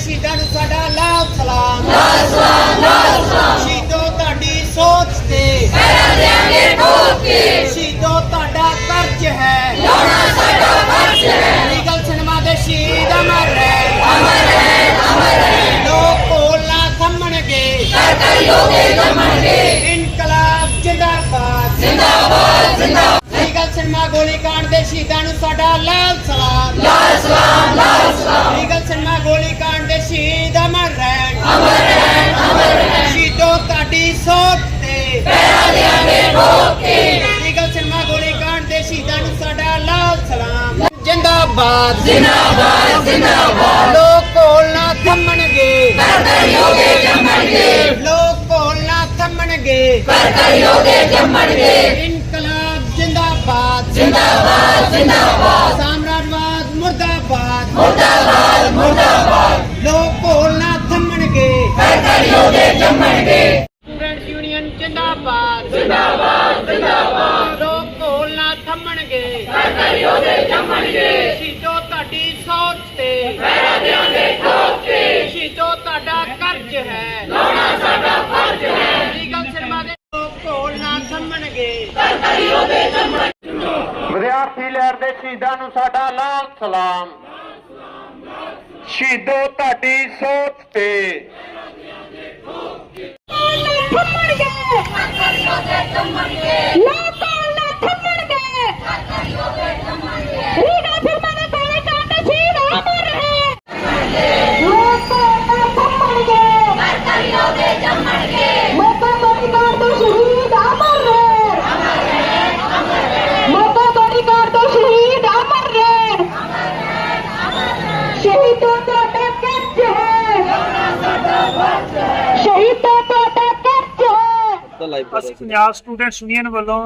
ਸ਼ਹੀਦਾਂ ਨੂੰ ਸਾਡਾ ਲਾਭ, ਸਲਾਮ। ਲਾਭ ਸਲਾਮ ਲਾਭ ਸਲਾਮ ਸ਼ਹੀਦੋ ਤੁਹਾਡੀ ਸੋਚ ਤੇ। ਪੈਰਾਂ ਦੇ ਅੰਗੇ ਸ਼ਹੀਦੋ ਤੁਹਾਡਾ ਕਰਜ ਹੈ। ਲਾਉਣਾ ਸਾਡਾ ਫਰਜ਼ ਹੈ ਲੀਗਲ ਸਿਨੇਮਾ ਦੇ ਸ਼ਹੀਦ ਅਮਰ ਰਹੇ ਅਮਰ ਰਹੇ ਅਮਰ ਰਹੇ ਲੋਕ ਕੋਲ ਨਾ ਥੰਮਣਗੇ ਸਰਕਾਰੀ ਹੋਗੇ ਥੰਮਣਗੇ ਇਨਕਲਾਬ ਜਿੰਦਾਬਾਦ। ਜਿੰਦਾਬਾਦ ਜਿੰਦਾਬਾਦ ਸਿਨੇਮਾ ਗੋਲੀकांड ਦੇ ਸ਼ਹੀਦਾਂ ਨੂੰ ਸਾਡਾ ਲਾਲ ਸਲਾਮ। ਲਾਲ ਸਲਾਮ ਲਾਲ ਸਲਾਮ ਦੇਾਂਗੇ ਠੋਕ ਕੇ ਲੀਗਲ ਸਿਨੇਮਾ ਗੋਲੀकांड ਦੇ ਸ਼ਹੀਦਾਂ ਨੂੰ ਸਾਡਾ ਲਾਲ ਸਲਾਮ। ਜਿੰਦਾਬਾਦ। ਜਿੰਦਾਬਾਦ ਜਿੰਦਾਬਾਦ। ਲੋਕ ਕੋਲ ਨਾ ਥੰਮਣਗੇ। ਕਰ ਕਰਿਓਗੇ ਜੰਮਣਗੇ। ਲੋਕ ਕੋਲ ਨਾ ਥੰਮਣਗੇ। ਇਨਕਲਾਬ ਜਿੰਦਾਬਾਦ। ਜਿੰਦਾਬਾਦ ਜਿੰਦਾਬਾਦ। ਸਾਮਰਾਜਵਾਦ ਮੁਰਦਾਬਾਦ। ਮੁਰਦਾਬਾਦ ਮੁਰਦਾਬਾਦ। ਲੋਕ ਭੋਲ ਨਾ ਥੰਮਣਗੇ। ਸਰਕਾਰੀਓ ਦੇ ਜੰਮਣਗੇ। ਜਿੰਦਾਬਾਦ ਜਿੰਦਾਬਾਦ। ਲੋਕ ਭੋਲ ਨਾ ਥੰਮਣਗੇ। ਸਰਕਾਰੀਓ ਦੇ ਜੰਮਣਗੇ ਸ਼ੀਤੋ ਤੁਹਾਡੀ ਸੋਚ ਤੇ। ਪਹਿਰਾ ਦੇਾਂਗੇ ਠੋਕ ਕੇ ਸ਼ੀਤੋ ਤੁਹਾਡਾ ਕਰਜ਼ ਹੈ। ਲਾਉਣਾ ਸਾਡਾ ਫਰਜ਼ ਹੈ। ਲੀਗਲ ਸਿਨੇਮਾ ਦੇ ਲੋਕ ਭੋਲ ਨਾ ਥੰਮਣਗੇ। ਵਿਦਿਆਰਥੀ ਲਹਿਰ ਦੇ ਸ਼ਹੀਦਾਂ ਨੂੰ ਸਾਡਾ ਲਾਲ ਸਲਾਮ। ਸ਼ਹੀਦੋ ਤੁਹਾਡੀ ਸੋਚ ਤੇ। ਸ਼ਹੀਦੋਂ ਅਸੀਂ ਪੰਜਾਬ ਸਟੂਡੈਂਟਸ ਯੂਨੀਅਨ ਵੱਲੋਂ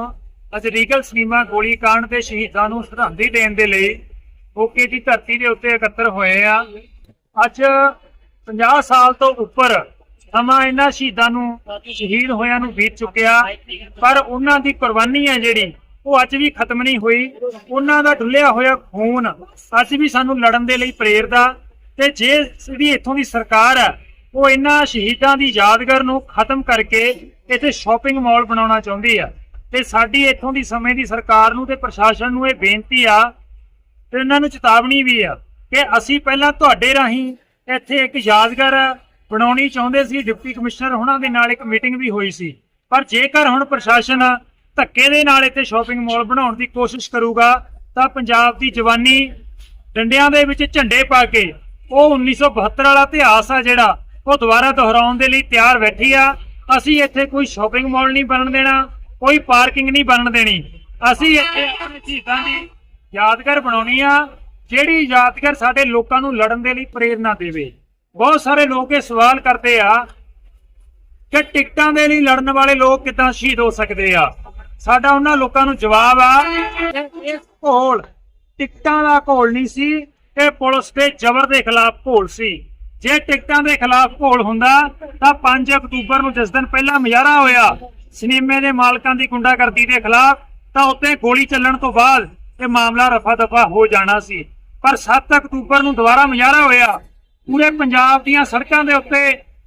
ਅੱਜ ਰੀਗਲ ਸਿਨੇਮਾ ਗੋਲੀकांड ਦੇ ਸ਼ਹੀਦਾਂ ਨੂੰ ਸ਼ਰਧਾਂਜਲੀ ਦੇਣ ਦੇ ਲਈ ਓਕੇ ਦੀ ਧਰਤੀ ਦੇ ਉੱਤੇ ਇਕੱਤਰ ਹੋਏ ਆ। ਅੱਜ 50 ਸਾਲ ਤੋਂ ਉੱਪਰ ਸਮਾਂ ਇਹਨਾਂ ਸ਼ਹੀਦਾਂ ਨੂੰ ਸ਼ਹੀਦ ਹੋਇਆਂ ਨੂੰ ਬੀਤ ਚੁੱਕਿਆ ਪਰ ਉਹਨਾਂ ਦੀ ਕੁਰਬਾਨੀ ਹੈ ਜਿਹੜੀ ਉਹ ਅੱਜ ਵੀ ਖਤਮ ਨਹੀਂ ਹੋਈ। ਉਹਨਾਂ ਦਾ ਡੁੱਲਿਆ ਹੋਇਆ ਖੂਨ ਅੱਜ ਵੀ ਸਾਨੂੰ ਲੜਨ ਦੇ ਲਈ ਪ੍ਰੇਰਦਾ। ਤੇ ਜੇ ਜਿਹੜੀ ਇੱਥੋਂ ਦੀ ਸਰਕਾਰ ਹੈ ਉਹ ਇਹਨਾਂ ਸ਼ਹੀਦਾਂ ਦੀ ਯਾਦਗਾਰ ਨੂੰ ਖਤਮ ਕਰਕੇ ਇੱਥੇ ਸ਼ਾਪਿੰਗ ਮਾਲ ਬਣਾਉਣਾ ਚਾਹੁੰਦੀ ਆ। ਤੇ ਸਾਡੀ ਇੱਥੋਂ ਦੀ ਸਮੇਂ ਦੀ ਸਰਕਾਰ ਨੂੰ ਤੇ ਪ੍ਰਸ਼ਾਸਨ ਨੂੰ ਇਹ ਬੇਨਤੀ ਆ ਤੇ ਇਹਨਾਂ ਨੂੰ ਚੇਤਾਵਨੀ ਵੀ ਆ ਕਿ ਅਸੀਂ ਪਹਿਲਾਂ ਤੁਹਾਡੇ ਰਾਹੀਂ ਇੱਥੇ ਇੱਕ ਯਾਦਗਾਰ ਬਣਾਉਣੀ ਚਾਹੁੰਦੇ ਸੀ। ਡਿਪਟੀ ਕਮਿਸ਼ਨਰ ਉਹਨਾਂ ਦੇ ਨਾਲ ਇੱਕ ਮੀਟਿੰਗ ਵੀ ਹੋਈ ਸੀ। ਪਰ ਜੇਕਰ ਹੁਣ ਪ੍ਰਸ਼ਾਸਨ ਧੱਕੇ ਦੇ ਨਾਲ ਇੱਥੇ ਸ਼ਾਪਿੰਗ ਮਾਲ ਬਣਾਉਣ ਦੀ ਕੋਸ਼ਿਸ਼ ਕਰੂਗਾ, ਤਾਂ ਪੰਜਾਬ ਦੀ ਜਵਾਨੀ ਡੰਡਿਆਂ ਦੇ ਵਿੱਚ ਝੰਡੇ ਪਾ ਕੇ ਉਹ 1972 ਵਾਲਾ ਇਤਿਹਾਸ ਆ ਜਿਹੜਾ ਉਹ ਦੁਬਾਰਾ ਦੁਹਰਾਉਣ ਦੇ ਲਈ ਤਿਆਰ ਬੈਠੀ ਆ। ਅਸੀਂ ਇੱਥੇ ਕੋਈ ਸ਼ਾਪਿੰਗ ਮਾਲ ਨਹੀਂ ਬਣਨ ਦੇਣਾ, ਕੋਈ ਪਾਰਕਿੰਗ ਨਹੀਂ ਬਣਨ ਦੇਣੀ। ਅਸੀਂ ਇੱਥੇ ਆਪਣੇ ਸ਼ਹੀਦਾਂ ਦੀ ਯਾਦਗਾਰ ਬਣਾਉਣੀ ਆ, ਜਿਹੜੀ ਯਾਦਗਾਰ ਸਾਡੇ ਲੋਕਾਂ ਨੂੰ ਲੜਨ ਦੇ ਲਈ ਪ੍ਰੇਰਨਾ ਦੇਵੇ। ਬਹੁਤ ਸਾਰੇ ਲੋਕ ਇਹ ਸਵਾਲ ਕਰਦੇ ਆ ਕਿ ਟਿਕਟਾਂ ਦੇ ਲਈ ਲੜਨ ਵਾਲੇ ਲੋਕ ਕਿਦਾਂ ਸ਼ਹੀਦ ਹੋ ਸਕਦੇ ਆ? ਸਾਡਾ ਉਹਨਾਂ ਲੋਕਾਂ ਨੂੰ ਜਵਾਬ ਆ ਇਹ ਘੋਲ, ਟਿਕਟਾਂ ਦਾ ਘੋਲ ਨਹੀਂ ਸੀ, ਇਹ ਪੁਲਿਸ ਦੇ ਜ਼ਬਰ ਦੇ ਖਿਲਾਫ ਘੋਲ ਸੀ। ਜੇ ਟਿਕਟਾਂ ਦੇ ਖਿਲਾਫ ਘੋਲ ਹੁੰਦਾ, ਤਾਂ 5 ਅਕਤੂਬਰ ਨੂੰ ਜਿਸ ਦਿਨ ਪਹਿਲਾ ਮੁਜ਼ਾਹਰਾ ਹੋਇਆ, ਸਿਨੇਮੇ ਦੇ ਮਾਲਕਾਂ ਦੀ ਗੁੰਡਾਗਰਦੀ ਦੇ ਖਿਲਾਫ, ਤਾਂ ਉੱਤੇ ਗੋਲੀ ਚੱਲਣ ਤੋਂ ਬਾਅਦ ਇਹ ਮਾਮਲਾ ਰਫਾ ਦਫਾ ਹੋ ਜਾਣਾ ਸੀ। ਪਰ 7 ਅਕਤੂਬਰ ਨੂੰ ਦੁਬਾਰਾ ਮੁਜ਼ਾਹਰਾ ਹੋਇਆ, ਪੂਰੇ ਪੰਜਾਬ ਦੀਆਂ ਸੜਕਾਂ ਦੇ ਉੱਤੇ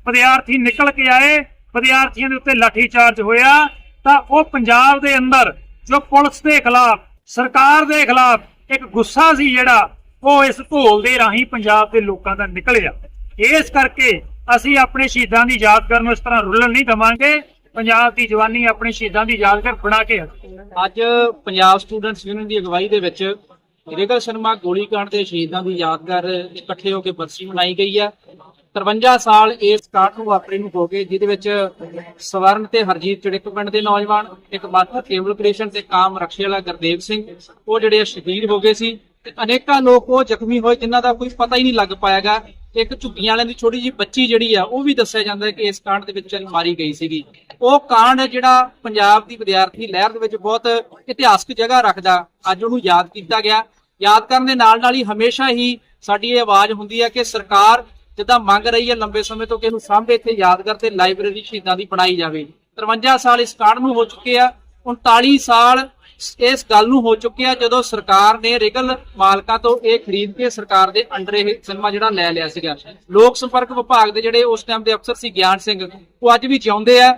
ਵਿਦਿਆਰਥੀ ਨਿਕਲ ਕੇ ਆਏ, ਵਿਦਿਆਰਥੀਆਂ ਦੇ ਉੱਤੇ ਲਾਠੀ ਚਾਰਜ ਹੋਇਆ, ਤਾਂ ਉਹ ਪੰਜਾਬ ਦੇ ਅੰਦਰ, ਜੋ ਪੁਲਿਸ ਦੇ ਖਿਲਾਫ, ਸਰਕਾਰ ਦੇ ਖਿਲਾਫ ਇੱਕ ਗੁੱਸਾ ਸੀ ਜਿਹੜਾ, ਉਹ ਇਸ ਘੋਲ ਦੇ ਰਾਹੀਂ ਪੰਜਾਬ ਦੇ ਲੋਕਾਂ ਦਾ ਨਿਕਲਿਆ। ਇਸ ਕਰਕੇ ਅਸੀਂ ਆਪਣੇ ਸ਼ਹੀਦਾਂ ਦੀ ਯਾਦਗਾਰ ਨੂੰ ਇਸ ਤਰ੍ਹਾਂ ਰੁੱਲਣ ਨਹੀਂ ਦਵਾਂਗੇ। ਪੰਜਾਬ ਦੀ ਜਵਾਨੀ ਆਪਣੇ ਸ਼ਹੀਦਾਂ ਦੀ ਯਾਦਗਾਰ ਬਣਾ ਕੇ ਅੱਜ ਪੰਜਾਬ ਸਟੂਡੈਂਟਸ ਯੂਨੀਅਨ ਦੀ ਅਗਵਾਈ ਦੇ ਵਿੱਚ ਰਿਗਲ ਸ਼ਰਮਾ ਗੋਲੀकांड ਦੇ ਸ਼ਹੀਦਾਂ ਦੀ ਯਾਦਗਾਰ ਇਕੱਠੇ ਹੋ ਕੇ ਬਰਸੀ ਮਨਾਈ ਗਈ ਹੈ 53 ਸਾਲ ਇਸ ਕਾਂਡ ਨੂੰ ਵਾਪਰੇ ਨੂੰ ਹੋ ਗਏ, ਜਿਹਦੇ ਵਿੱਚ ਸਵਰਨ ਤੇ ਹਰਜੀਤ ਚੜਿੱਕ ਪਿੰਡ ਦੇ ਨੌਜਵਾਨ, ਇੱਕ ਮਾਤਰ ਕੇਵਲ ਕ੍ਰਿਸ਼ਨ ਤੇ ਕਾਮ ਰਕਸ਼ੇ ਵਾਲਾ ਗੁਰਦੇਵ ਸਿੰਘ, ਉਹ ਜਿਹੜੇ ਸ਼ਹੀਦ ਹੋ ਗਏ ਸੀ। ਤੇ ਅਨੇਕਾਂ ਲੋਕ ਉਹ ਜ਼ਖਮੀ ਹੋਏ, ਜਿਨ੍ਹਾਂ ਦਾ ਕੋਈ ਪਤਾ ਹੀ ਨਹੀਂ ਲੱਗ ਪਾਇਆਗਾ ਇੱਕ ਝੁੱਗੀਆਂ ਵਾਲਿਆਂ ਦੀ ਛੋਟੀ ਜਿਹੀ ਬੱਚੀ ਜਿਹੜੀ ਆ, ਉਹ ਵੀ ਦੱਸਿਆ ਜਾਂਦਾ ਕਿ ਇਸ ਕਾਂਡ ਦੇ ਵਿੱਚ ਮਾਰੀ ਗਈ ਸੀਗੀ। ਉਹ ਕਾਂਡ ਜਿਹੜਾ ਪੰਜਾਬ ਦੀ ਵਿਦਿਆਰਥੀ ਲਹਿਰ ਦੇ ਵਿੱਚ ਬਹੁਤ ਇਤਿਹਾਸਕ ਜਗ੍ਹਾ ਰੱਖਦਾ, ਅੱਜ ਉਹਨੂੰ ਯਾਦ ਕੀਤਾ ਗਿਆ। ਯਾਦ ਕਰਨ ਦੇ ਨਾਲ ਨਾਲ ਹੀ ਹਮੇਸ਼ਾ ਹੀ ਸਾਡੀ ਇਹ ਆਵਾਜ਼ ਹੁੰਦੀ ਹੈ ਕਿ ਸਰਕਾਰ ਜਿੱਦਾਂ ਮੰਗ ਰਹੀ ਹੈ ਲੰਬੇ ਸਮੇਂ ਤੋਂ ਕਿ ਇਹਨੂੰ ਸਾਹਮਣੇ ਇੱਥੇ ਯਾਦਗਾਰ ਤੇ ਲਾਇਬ੍ਰੇਰੀ ਸ਼ਹੀਦਾਂ ਦੀ ਬਣਾਈ ਜਾਵੇ। 53 ਸਾਲ ਇਸ ਕਾਂਡ ਨੂੰ ਹੋ ਚੁੱਕੇ ਆ 39 ਸਾਲ ਇਸ ਗੱਲ ਨੂੰ ਹੋ ਚੁੱਕਿਆ ਜਦੋਂ ਸਰਕਾਰ ਨੇ ਰਿਗਲ ਮਾਲਕਾਂ ਤੋਂ ਇਹ ਖਰੀਦ ਕੇ ਸਰਕਾਰ ਦੇ ਅੰਡਰ ਇਹ ਸਿਨੇਮਾ ਜਿਹੜਾ ਲੈ ਲਿਆ ਸੀਗਾ। ਲੋਕ ਸੰਪਰਕ ਵਿਭਾਗ ਦੇ ਜਿਹੜੇ ਉਸ ਟਾਈਮ ਦੇ ਅਫਸਰ ਸੀ ਗਿਆਨ ਸਿੰਘ, ਉਹ ਅੱਜ ਵੀ ਜਿਉਂਦੇ ਆ।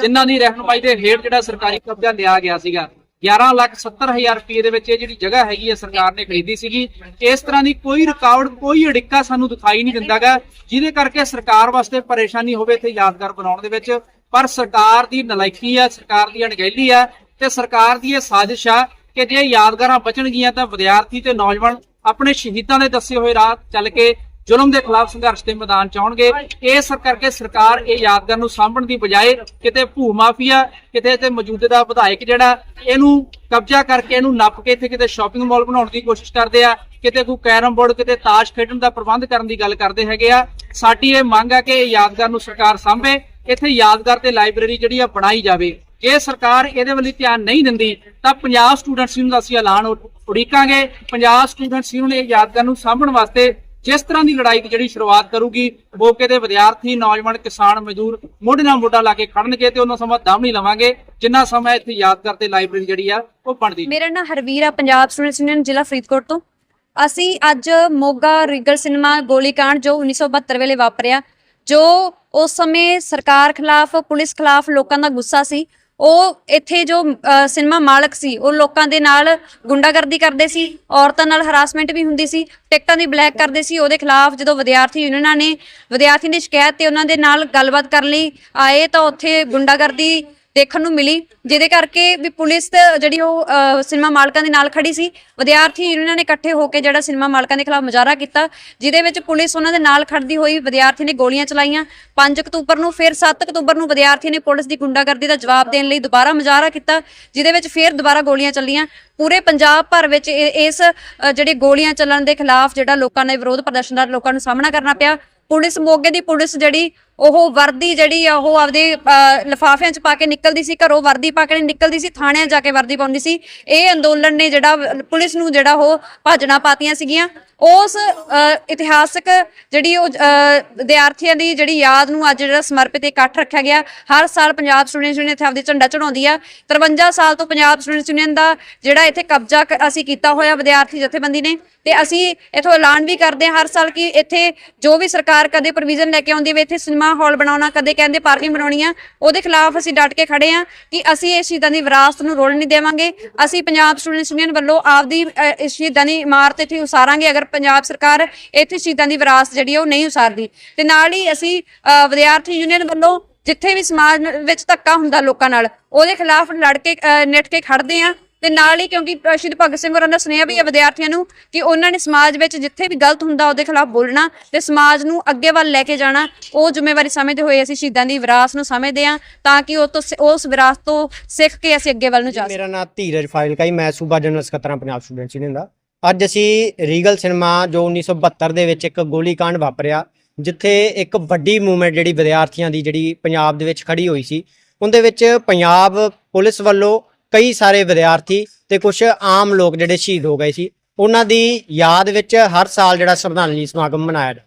ਜਿਨ੍ਹਾਂ ਦੀ ਰਹਿਨਮਾਈ ਦੇ ਹੇਠ ਜਿਹੜਾ ਸਰਕਾਰੀ ਕਬਜ਼ਾ ਲਿਆ ਗਿਆ ਸੀਗਾ। 11 ਲੱਖ 70 ਹਜ਼ਾਰ ਰੁਪਏ ਦੇ ਵਿੱਚ ਇਹ ਜਿਹੜੀ ਜਗ੍ਹਾ ਹੈਗੀ ਹੈ ਸਰਕਾਰ ਨੇ ਖਰੀਦੀ ਸੀਗੀ। ਇਸ ਤਰ੍ਹਾਂ ਦੀ ਕੋਈ ਰਿਕਾਰਡ, ਕੋਈ ਅੜਿੱਕਾ ਸਾਨੂੰ ਦਿਖਾਈ ਨਹੀਂ ਦਿੰਦਾਗਾ, ਜਿਹਦੇ ਕਰਕੇ ਸਰਕਾਰ ਵਾਸਤੇ ਪਰੇਸ਼ਾਨੀ ਹੋਵੇ ਇੱਥੇ ਯਾਦਗਾਰ ਬਣਾਉਣ ਦੇ ਵਿੱਚ। ਪਰ ਸਰਕਾਰ ਦੀ ਨਲਾਇਕੀ ਹੈ ਸਰਕਾਰ ਦੀ ਅਣਗਹਿਲੀ ਹੈ ਤੇ ਸਰਕਾਰ ਦੀ ਇਹ ਸਾਜ਼ਿਸ਼ ਆ ਕਿ ਜੇ ਯਾਦਗਾਰਾਂ ਬਚਣਗੀਆਂ ਤਾਂ ਵਿਦਿਆਰਥੀ ਤੇ ਨੌਜਵਾਨ ਆਪਣੇ ਸ਼ਹੀਦਾਂ ਦੇ ਦੱਸੇ ਹੋਏ ਰਾਹ ਚੱਲ ਕੇ ਜ਼ੁਲਮ ਦੇ ਖਿਲਾਫ ਸੰਘਰਸ਼ ਦੇ ਮੈਦਾਨ ਚ ਆਉਣਗੇ। ਇਸ ਕਰਕੇ ਸਰਕਾਰ ਇਹ ਯਾਦਗਾਰ ਨੂੰ ਸਾਂਭਣ ਦੀ ਬਜਾਏ ਕਿਤੇ ਭੂ ਮਾਫੀਆ, ਕਿਤੇ ਤੇ ਮੌਜੂਦਾ ਵਿਧਾਇਕ ਜਿਹੜਾ, ਇਹਨੂੰ ਕਬਜ਼ਾ ਕਰਕੇ ਇਹਨੂੰ ਨੱਪ ਕੇ ਇੱਥੇ ਕਿਤੇ ਸ਼ਾਪਿੰਗ ਮਾਲ ਬਣਾਉਣ ਦੀ ਕੋਸ਼ਿਸ਼ ਕਰਦੇ ਆ, ਕਿਤੇ ਕੋਈ ਕੈਰਮ ਬੋਰਡ, ਕਿਤੇ ਤਾਸ਼ ਖੇਡਣ ਦਾ ਪ੍ਰਬੰਧ ਕਰਨ ਦੀ ਗੱਲ ਕਰਦੇ ਹੈਗੇ ਆ। ਸਾਡੀ ਇਹ ਮੰਗ ਆ ਕਿ ਇਹ ਯਾਦਗਾਰ ਨੂੰ ਸਰਕਾਰ ਸਾਂਭੇ, ਇੱਥੇ ਯਾਦਗਾਰ ਤੇ ਲਾਇਬ੍ਰੇਰੀ ਜਿਹੜੀ ਆ ਬਣਾਈ ਜਾਵੇ। ਜੇ ਸਰਕਾਰ ਇਹਦੇ ਵੱਲ ਧਿਆਨ ਨਹੀਂ ਦਿੰਦੀ, ਤਾਂ ਪੰਜਾਬ ਸਟੂਡੈਂਟਸ ਯੂਨੀਅਨ ਦਾ ਅਸੀਂ ਐਲਾਨ ਉਡੀਕਾਂਗੇ। ਪੰਜਾਬ ਸਟੂਡੈਂਟਸ ਯੂਨੀਅਨ ਇਹ ਯਾਦਗਾਰ ਨੂੰ ਸਾਂਭਣ ਵਾਸਤੇ ਜਿਸ ਤਰ੍ਹਾਂ ਦੀ ਲੜਾਈ ਦੀ ਜਿਹੜੀ ਸ਼ੁਰੂਆਤ ਕਰੂਗੀ, ਮੌਕੇ ਦੇ ਵਿਦਿਆਰਥੀ, ਨੌਜਵਾਨ, ਕਿਸਾਨ, ਮਜ਼ਦੂਰ ਮੋਢੇ ਨਾਲ ਮੋਢਾ ਲਾ ਕੇ ਖੜਨਗੇ ਤੇ ਉਹਨਾਂ ਸਮਾਂ ਦਮ ਨਹੀਂ ਲਵਾਂਗੇ। ਜਿੰਨਾ ਸਮਾਂ ਇੱਥੇ ਯਾਦਗਾਰ ਤੇ ਲਾਇਬ੍ਰੇਰੀ ਜਿਹੜੀ ਆ, ਉਹ ਬਣਦੀ ਮੇਰਾ ਨਾਮ ਹਰਵੀਰ ਆ, ਪੰਜਾਬ ਸਟੂਡੈਂਟਸ ਯੂਨੀਅਨ ਜ਼ਿਲ੍ਹਾ ਫਰੀਦਕੋਟ ਤੋਂ। ਅਸੀਂ ਅੱਜ ਮੋਗਾ ਰੀਗਲ ਸਿਨੇਮਾ ਗੋਲੀकांड ਜੋ 1972 ਵੇਲੇ ਵਾਪਰਿਆ, ਜੋ ਉਸ ਸਮੇਂ ਸਰਕਾਰ ਖਿਲਾਫ, ਪੁਲਿਸ ਖਿਲਾਫ ਲੋਕਾਂ ਦਾ ਗੁੱਸਾ ਸੀ। ਉਹ ਇੱਥੇ ਜੋ ਸਿਨੇਮਾ ਮਾਲਕ ਸੀ, ਉਹ ਲੋਕਾਂ ਦੇ ਨਾਲ ਗੁੰਡਾਗਰਦੀ ਕਰਦੇ ਸੀ, ਔਰਤਾਂ ਨਾਲ ਹਰਾਸਮੈਂਟ ਵੀ ਹੁੰਦੀ ਸੀ, ਟਿਕਟਾਂ ਦੀ ਬਲੈਕ ਕਰਦੇ ਸੀ, ਉਹਦੇ ਖਿਲਾਫ ਜਦੋਂ ਵਿਦਿਆਰਥੀ ਯੂਨੀਅਨਾਂ ਨੇ, ਵਿਦਿਆਰਥੀਆਂ ਦੀ ਸ਼ਿਕਾਇਤ ਤੇ ਉਹਨਾਂ ਦੇ ਨਾਲ ਗੱਲਬਾਤ ਕਰਨ ਲਈ ਆਏ ਤਾਂ ਉੱਥੇ ਗੁੰਡਾਗਰਦੀ ਦੇਖਣ ਨੂੰ ਮਿਲੀ ਜਿਹਦੇ ਕਰਕੇ ਵੀ ਪੁਲਿਸ ਜਿਹੜੀ ਉਹ ਸਿਨੇਮਾ ਮਾਲਕਾਂ ਦੇ ਨਾਲ ਖੜੀ ਸੀ। ਵਿਦਿਆਰਥੀ ਯੂਨੀਅਨਾਂ ਨੇ ਇਕੱਠੇ ਹੋ ਕੇ ਜਿਹੜਾ ਸਿਨੇਮਾ ਮਾਲਕਾਂ ਦੇ ਖਿਲਾਫ ਮੁਜ਼ਾਹਰਾ ਕੀਤਾ ਜਿਹਦੇ ਵਿੱਚ ਪੁਲਿਸ ਉਹਨਾਂ ਦੇ ਨਾਲ ਖੜਦੀ ਹੋਈ ਵਿਦਿਆਰਥੀ ਨੇ ਗੋਲੀਆਂ ਚਲਾਈਆਂ। 5 ਅਕਤੂਬਰ ਨੂੰ ਫਿਰ 7 ਅਕਤੂਬਰ ਨੂੰ ਵਿਦਿਆਰਥੀ ਨੇ ਪੁਲਿਸ ਦੀ ਗੁੰਡਾਗਰਦੀ ਦਾ ਜਵਾਬ ਦੇਣ ਲਈ ਦੁਬਾਰਾ ਮੁਜ਼ਾਹਰਾ ਕੀਤਾ ਜਿਹਦੇ ਵਿੱਚ ਫਿਰ ਦੁਬਾਰਾ ਗੋਲੀਆਂ ਚੱਲੀਆਂ। ਪੂਰੇ ਪੰਜਾਬ ਭਰ ਵਿੱਚ ਇਹ- ਇਸ ਅਹ, ਜਿਹੜੇ ਗੋਲੀਆਂ ਚੱਲਣ ਦੇ ਖਿਲਾਫ ਜਿਹੜਾ ਲੋਕਾਂ ਨੇ ਵਿਰੋਧ ਪ੍ਰਦਰਸ਼ਨ ਦਾ ਲੋਕਾਂ ਨੂੰ ਸਾਹਮਣਾ ਕਰਨਾ ਪਿਆ। ਪੁਲਿਸ ਮੋਗੇ ਦੀ ਪੁਲਿਸ ਜਿਹੜੀ, ਉਹ ਵਰਦੀ ਜਿਹੜੀ ਆ, ਉਹ ਆਪਦੇ ਲਫਾਫਿਆਂ 'ਚ ਪਾ ਕੇ ਨਿਕਲਦੀ ਸੀ, ਘਰੋਂ ਵਰਦੀ ਪਾ ਕੇ ਨਿਕਲਦੀ ਸੀ, ਥਾਣਿਆਂ ਜਾ ਕੇ ਵਰਦੀ ਪਾਉਂਦੀ ਸੀ। ਇਹ ਅੰਦੋਲਨ ਨੇ ਜਿਹੜਾ, ਪੁਲਿਸ ਨੂੰ ਜਿਹੜਾ ਉਹ ਭਾਜਣਾ ਪਾਤੀਆਂ ਸੀਗੀਆਂ। ਉਸ ਇਤਿਹਾਸਕ ਜਿਹੜੀ ਉਹ ਵਿਦਿਆਰਥੀਆਂ ਦੀ ਜਿਹੜੀ ਯਾਦ ਨੂੰ ਅੱਜ ਜਿਹੜਾ ਸਮਰਪਿਤ ਇਕੱਠ ਰੱਖਿਆ ਗਿਆ। ਹਰ ਸਾਲ ਪੰਜਾਬ ਸਟੂਡੈਂਟਸ ਯੂਨੀਅਨ ਇੱਥੇ ਆਪਦੀ ਝੰਡਾ ਚੜਾਉਂਦੀ ਆ। 53 ਸਾਲ ਤੋਂ ਪੰਜਾਬ ਸਟੂਡੈਂਟਸ ਯੂਨੀਅਨ ਦਾ ਜਿਹੜਾ ਇੱਥੇ ਕਬਜ਼ਾ ਅਸੀਂ ਕੀਤਾ ਹੋਇਆ ਵਿਦਿਆਰਥੀ ਜਥੇਬੰਦੀ ਨੇ। ਤੇ ਅਸੀਂ ਇਥੋਂ ਐਲਾਨ ਵੀ ਕਰਦੇ ਹਾਂ ਹਰ ਸਾਲ ਕਿ ਇੱਥੇ ਜੋ ਵੀ ਸਰਕਾਰ ਕਦੇ ਪ੍ਰੋਵੀਜ਼ਨ ਲੈ ਕੇ ਆਉਂਦੀ ਹੈ ਇੱਥੇ ਸਿਨੇਮਾ ਹਾਲ ਬਣਾਉਣਾ, ਕਦੇ ਕਹਿੰਦੇ ਪਾਰਕਿੰਗ ਬਣਾਉਣੀ ਆ, ਉਹਦੇ ਖਿਲਾਫ ਅਸੀਂ ਡਟ ਕੇ ਖੜੇ ਆ ਕਿ ਅਸੀਂ ਇਹ ਸ਼ਹੀਦਾਂ ਦੀ ਵਿਰਾਸਤ ਨੂੰ ਰੋਲ ਨਹੀਂ ਦੇਵਾਂਗੇ। ਅਸੀਂ ਪੰਜਾਬ ਸਟੂਡੈਂਟਸ ਯੂਨੀਅਨ ਵੱਲੋਂ ਆਪਦੀ ਇਸ ਸ਼ਹੀਦਾਂ ਦੀ ਇਮਾਰਤ ਇੱਥੇ ਉਸਾਰਾਂਗੇ। ਅਗਰ ਪੰਜਾਬ ਸਰਕਾਰ ਇੱਥੇ ਸ਼ਹੀਦਾਂ ਦੀ ਵਿਰਾਸਤ ਜਿਹੜੀ ਉਹ ਨਹੀਂ ਉਸਾਰਦੀ। ਤੇ ਨਾਲ ਹੀ ਅਸੀਂ ਵਿਦਿਆਰਥੀ ਯੂਨੀਅਨ ਵੱਲੋਂ ਜਿੱਥੇ ਵੀ ਸਮਾਜ ਵਿੱਚ ਧੱਕਾ ਹੁੰਦਾ ਲੋਕਾਂ ਨਾਲ, ਉਹਦੇ ਖਿਲਾਫ ਲੜ ਕੇ ਨਿੱਠ ਕੇ ਖੜਦੇ ਆ ਤੇ ਨਾਲ ਹੀ ਕਿਉਂਕਿ ਸ਼ਹੀਦ ਭਗਤ ਸਿੰਘ ਹੋਰਾਂ ਦਾ ਸੁਨੇਹਾ ਵੀ ਹੈ ਵਿਦਿਆਰਥੀਆਂ ਨੂੰ ਕਿ ਉਹਨਾਂ ਨੇ ਸਮਾਜ ਵਿੱਚ ਜਿੱਥੇ ਵੀ ਗਲਤ ਹੁੰਦਾ ਉਹਦੇ ਖਿਲਾਫ ਬੋਲਣਾ ਤੇ ਸਮਾਜ ਨੂੰ ਅੱਗੇ ਵੱਲ ਲੈ ਕੇ ਜਾਣਾ। ਉਹ ਜ਼ਿੰਮੇਵਾਰੀ ਸਮਝਦੇ ਹੋਏ ਅਸੀਂ ਸ਼ਹੀਦਾਂ ਦੀ ਵਿਰਾਸਤ ਨੂੰ ਸਮਝਦੇ ਹਾਂ ਤਾਂ ਕਿ ਉਹ ਤੋਂ ਉਸ ਵਿਰਾਸਤ ਤੋਂ ਸਿੱਖ ਕੇ ਅਸੀਂ ਅੱਗੇ ਵੱਲ ਨੂੰ ਜਾ ਸਕੀਏ। ਮੇਰਾ ਨਾਮ ਧੀਰਜ ਫਾਇਲਕਾਈ ਮੈਂ ਸੂਬਾ ਜਨਰਲ ਸਕੱਤਰ ਪੰਜਾਬ ਸਟੂਡੈਂਟਸ ਯੂਨੀਅਨ ਦਾ ਅੱਜ ਅਸੀਂ ਰੀਗਲ ਸਿਨੇਮਾ ਜੋ 1972 ਦੇ ਵਿੱਚ ਇੱਕ ਗੋਲੀकांड ਵਾਪਰਿਆ, ਜਿੱਥੇ ਇੱਕ ਵੱਡੀ ਮੂਵਮੈਂਟ ਜਿਹੜੀ ਵਿਦਿਆਰਥੀਆਂ ਦੀ ਜਿਹੜੀ ਪੰਜਾਬ ਦੇ ਵਿੱਚ ਖੜੀ ਹੋਈ ਸੀ, ਉਹਦੇ ਵਿੱਚ ਪੰਜਾਬ ਪੁਲਿਸ ਵੱਲੋਂ ਕਈ ਸਾਰੇ ਵਿਦਿਆਰਥੀ ਤੇ ਕੁਝ ਆਮ ਲੋਕ ਜਿਹੜੇ ਸ਼ਹੀਦ ਹੋ ਗਏ ਸੀ, ਉਹਨਾਂ ਦੀ ਯਾਦ ਵਿੱਚ ਹਰ ਸਾਲ ਜਿਹੜਾ ਸ਼ਰਧਾਂਜਲੀ ਸਮਾਗਮ ਮਨਾਇਆ ਜਾਂਦਾ।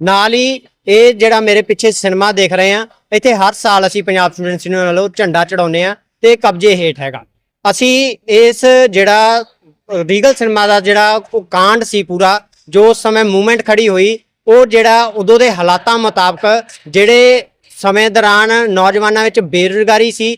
ਨਾਲ ਹੀ ਇਹ ਜਿਹੜਾ ਮੇਰੇ ਪਿੱਛੇ ਸਿਨੇਮਾ ਦੇਖ ਰਹੇ ਆ ਇੱਥੇ ਹਰ ਸਾਲ ਅਸੀਂ ਪੰਜਾਬ ਸਟੂਡੈਂਟਸ ਯੂਨੀਅਨ ਵੱਲੋਂ ਝੰਡਾ ਚੜਾਉਂਦੇ ਆ ਤੇ ਕਬਜ਼ੇ ਹੇਠ ਹੈਗਾ। ਅਸੀਂ ਇਸ ਜਿਹੜਾ ਰੀਗਲ ਸਿਨੇਮਾ ਦਾ ਜਿਹੜਾ ਉਹ ਕਾਂਡ ਸੀ ਪੂਰਾ, ਜੋ ਉਸ ਸਮੇਂ ਮੂਵਮੈਂਟ ਖੜੀ ਹੋਈ, ਉਹ ਜਿਹੜਾ ਉਦੋਂ ਦੇ ਹਾਲਾਤਾਂ ਮੁਤਾਬਕ ਜਿਹੜੇ ਸਮੇਂ ਦੌਰਾਨ ਨੌਜਵਾਨਾਂ ਵਿੱਚ ਬੇਰੁਜ਼ਗਾਰੀ ਸੀ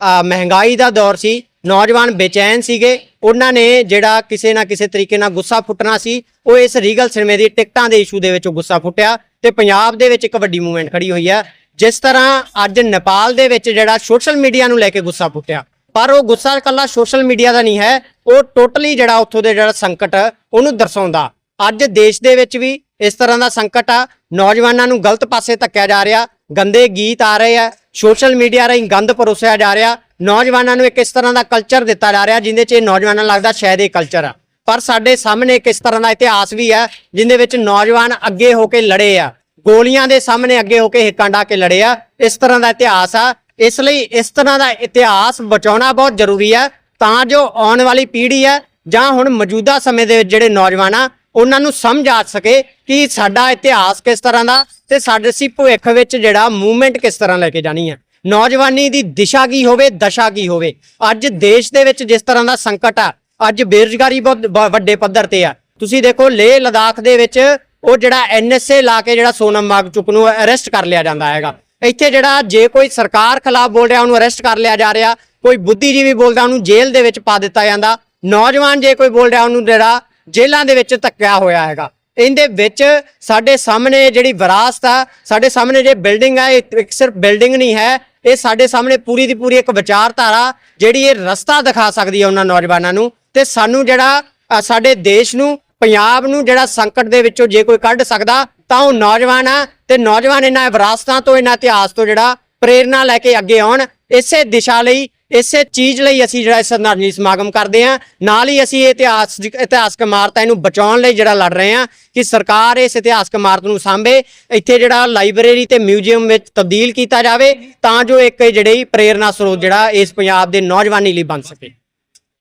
ਮਹਿੰਗਾਈ ਦਾ ਦੌਰ ਸੀ, ਨੌਜਵਾਨ ਬੇਚੈਨ ਸੀਗੇ, ਉਹਨਾਂ ਨੇ ਜਿਹੜਾ ਕਿਸੇ ਨਾ ਕਿਸੇ ਤਰੀਕੇ ਨਾਲ ਗੁੱਸਾ ਫੁੱਟਣਾ ਸੀ, ਉਹ ਇਸ ਰੀਗਲ ਸਿਨੇਮੇ ਦੀ ਟਿਕਟਾਂ ਦੇ ਇਸ਼ੂ ਦੇ ਵਿੱਚ ਉਹ ਗੁੱਸਾ ਫੁੱਟਿਆ ਤੇ ਪੰਜਾਬ ਦੇ ਵਿੱਚ ਇੱਕ ਵੱਡੀ ਮੂਵਮੈਂਟ ਖੜੀ ਹੋਈ ਹੈ, ਜਿਸ ਤਰ੍ਹਾਂ ਅੱਜ ਨੇਪਾਲ ਦੇ ਵਿੱਚ ਜਿਹੜਾ ਸੋਸ਼ਲ ਮੀਡੀਆ ਨੂੰ ਲੈ ਕੇ ਗੁੱਸਾ ਫੁੱਟਿਆ। ਪਰ ਉਹ ਗੁੱਸਾ ਇਕੱਲਾ ਸੋਸ਼ਲ ਮੀਡੀਆ ਦਾ ਨਹੀਂ ਹੈ, ਉਹ ਟੋਟਲੀ ਜਿਹੜਾ ਉੱਥੋਂ ਦੇ ਜਿਹੜਾ ਸੰਕਟ, ਉਹਨੂੰ ਦਰਸਾਉਂਦਾ। ਅੱਜ ਦੇਸ਼ ਦੇ ਵਿੱਚ ਵੀ ਇਸ ਤਰ੍ਹਾਂ ਦਾ ਸੰਕਟ ਆ, ਨੌਜਵਾਨਾਂ ਨੂੰ ਗਲਤ ਪਾਸੇ ਧੱਕਿਆ ਜਾ ਰਿਹਾ, ਗੰਦੇ ਗੀਤ ਆ ਰਹੇ ਆ ਸੋਸ਼ਲ ਮੀਡੀਆ ਰਾਹੀਂ ਗੰਦ ਪਰੋਸਿਆ ਜਾ ਰਿਹਾ। ਨੌਜਵਾਨਾਂ ਨੂੰ ਇੱਕ ਇਸ ਤਰ੍ਹਾਂ ਦਾ ਕਲਚਰ ਦਿੱਤਾ ਜਾ ਰਿਹਾ, ਜਿੰਦੇ 'ਚ ਇਹ ਨੌਜਵਾਨਾਂ ਨੂੰ ਲੱਗਦਾ ਸ਼ਾਇਦ ਇਹ ਕਲਚਰ ਆ। ਪਰ ਸਾਡੇ ਸਾਹਮਣੇ ਇੱਕ ਇਸ ਤਰ੍ਹਾਂ ਦਾ ਇਤਿਹਾਸ ਵੀ ਹੈ ਜਿੰਦੇ ਵਿੱਚ ਨੌਜਵਾਨ ਅੱਗੇ ਹੋ ਕੇ ਲੜੇ ਆ। ਗੋਲੀਆਂ ਦੇ ਸਾਹਮਣੇ ਅੱਗੇ ਹੋ ਕੇ ਹਿੱਕਾਂ ਡਾ ਕੇ ਲੜੇ ਆ। ਇਸ ਤਰ੍ਹਾਂ ਦਾ ਇਤਿਹਾਸ ਆ। ਇਸ ਲਈ ਇਸ ਤਰ੍ਹਾਂ ਦਾ ਇਤਿਹਾਸ ਬਚਾਉਣਾ ਬਹੁਤ ਜ਼ਰੂਰੀ ਹੈ ਤਾਂ ਜੋ ਆਉਣ ਵਾਲੀ ਪੀੜ੍ਹੀ ਹੈ ਜਾਂ ਹੁਣ ਮੌਜੂਦਾ ਸਮੇਂ ਦੇ ਜਿਹੜੇ ਨੌਜਵਾਨ ਆ ਉਹਨਾਂ ਨੂੰ ਸਮਝ ਆ ਸਕੇ ਕਿ ਸਾਡਾ ਇਤਿਹਾਸ ਕਿਸ ਤਰ੍ਹਾਂ ਦਾ ਤੇ ਸਾਡੇ ਸੀ ਭਵਿੱਖ ਵਿੱਚ ਜਿਹੜਾ ਮੂਵਮੈਂਟ ਕਿਸ ਤਰ੍ਹਾਂ ਲੈ ਕੇ ਜਾਣੀ ਹੈ। ਨੌਜਵਾਨੀ ਦੀ ਦਿਸ਼ਾ ਕੀ ਹੋਵੇ, ਦਸ਼ਾ ਕੀ ਹੋਵੇ? ਅੱਜ ਦੇਸ਼ ਦੇ ਵਿੱਚ ਜਿਸ ਤਰ੍ਹਾਂ ਦਾ ਸੰਕਟ ਆ, ਅੱਜ ਬੇਰੁਜ਼ਗਾਰੀ ਬਹੁਤ ਵੱਡੇ ਪੱਧਰ ਤੇ ਆ। ਤੁਸੀਂ ਦੇਖੋ, ਲੇਹ ਲਦਾਖ ਦੇ ਵਿੱਚ ਉਹ ਜਿਹੜਾ ਐਨਐਸਏ ਲਾ ਕੇ ਜਿਹੜਾ ਸੋਨਮ ਵਾਂਗਚੁਕ ਨੂੰ ਅਰੈਸਟ ਕਰ ਲਿਆ ਜਾਂਦਾ ਹੈਗਾ। ਇੱਥੇ ਜਿਹੜਾ ਜੇ ਕੋਈ ਸਰਕਾਰ ਖਿਲਾਫ ਬੋਲ ਰਿਹਾ, ਉਹਨੂੰ ਅਰੈਸਟ ਕਰ ਲਿਆ ਜਾ ਰਿਹਾ। ਕੋਈ ਬੁੱਧੀਜੀਵੀ ਬੋਲਦਾ, ਉਹਨੂੰ ਜੇਲ੍ਹ ਦੇ ਵਿੱਚ ਪਾ ਦਿੱਤਾ ਜਾਂਦਾ। ਨੌਜਵਾਨ ਜੇ ਕੋਈ ਬੋਲ ਰਿਹਾ, ਉਹਨੂੰ ਜਿਹੜਾ ਜੇਲ੍ਹਾਂ ਦੇ ਵਿੱਚ ਧੱਕਿਆ ਹੋਇਆ ਹੈਗਾ। ਇਹਦੇ ਵਿੱਚ ਸਾਡੇ ਸਾਹਮਣੇ ਜਿਹੜੀ ਵਿਰਾਸਤ ਆ, ਸਾਡੇ ਸਾਹਮਣੇ ਜੇ ਬਿਲਡਿੰਗ ਆ, ਇਹ ਇੱਕ ਸਿਰਫ ਬਿਲਡਿੰਗ ਨਹੀਂ ਹੈ, ਇਹ ਸਾਡੇ ਸਾਹਮਣੇ ਪੂਰੀ ਦੀ ਪੂਰੀ ਇੱਕ ਵਿਚਾਰਧਾਰਾ ਜਿਹੜੀ ਇਹ ਰਸਤਾ ਦਿਖਾ ਸਕਦੀ ਹੈ ਉਹਨਾਂ ਨੌਜਵਾਨਾਂ ਨੂੰ ਤੇ ਸਾਨੂੰ ਜਿਹੜਾ ਸਾਡੇ ਦੇਸ਼ ਨੂੰ, ਪੰਜਾਬ ਨੂੰ ਜਿਹੜਾ ਸੰਕਟ ਦੇ ਵਿੱਚੋਂ ਜੇ ਕੋਈ ਕੱਢ ਸਕਦਾ, ਤਾਂ ਉਹ ਨੌਜਵਾਨ ਆ ਤੇ ਨੌਜਵਾਨ ਇਹਨਾਂ ਵਿਰਾਸਤਾਂ ਤੋਂ, ਇਹਨਾਂ ਇਤਿਹਾਸ ਤੋਂ ਜਿਹੜਾ ਪ੍ਰੇਰਣਾ ਲੈ ਕੇ ਅੱਗੇ ਆਉਣ, ਇਸੇ ਦਿਸ਼ਾ ਲਈ ਇਸੇ ਚੀਜ਼ ਲਈ ਅਸੀਂ ਜਿਹੜਾ ਇਸ ਸ਼ਰਧਾਂਜਲੀ ਸਮਾਗਮ ਕਰਦੇ ਹਾਂ। ਨਾਲ ਹੀ ਅਸੀਂ ਇਹ ਇਤਿਹਾਸ ਇਤਿਹਾਸਕ ਇਮਾਰਤਾਂ ਇਹਨੂੰ ਬਚਾਉਣ ਲਈ ਜਿਹੜਾ ਲੜ ਰਹੇ ਹਾਂ ਕਿ ਸਰਕਾਰ ਇਸ ਇਤਿਹਾਸਕ ਇਮਾਰਤ ਨੂੰ ਸਾਂਭੇ। ਇੱਥੇ ਜਿਹੜਾ ਲਾਇਬ੍ਰੇਰੀ ਤੇ ਮਿਊਜ਼ੀਅਮ ਵਿੱਚ ਤਬਦੀਲ ਕੀਤਾ ਜਾਵੇ ਤਾਂ ਜੋ ਇੱਕ ਜਿਹੜੀ ਪ੍ਰੇਰਣਾ ਸਰੋਤ ਜਿਹੜਾ ਇਸ ਪੰਜਾਬ ਦੇ ਨੌਜਵਾਨੀ ਲਈ ਬਣ ਸਕੇ।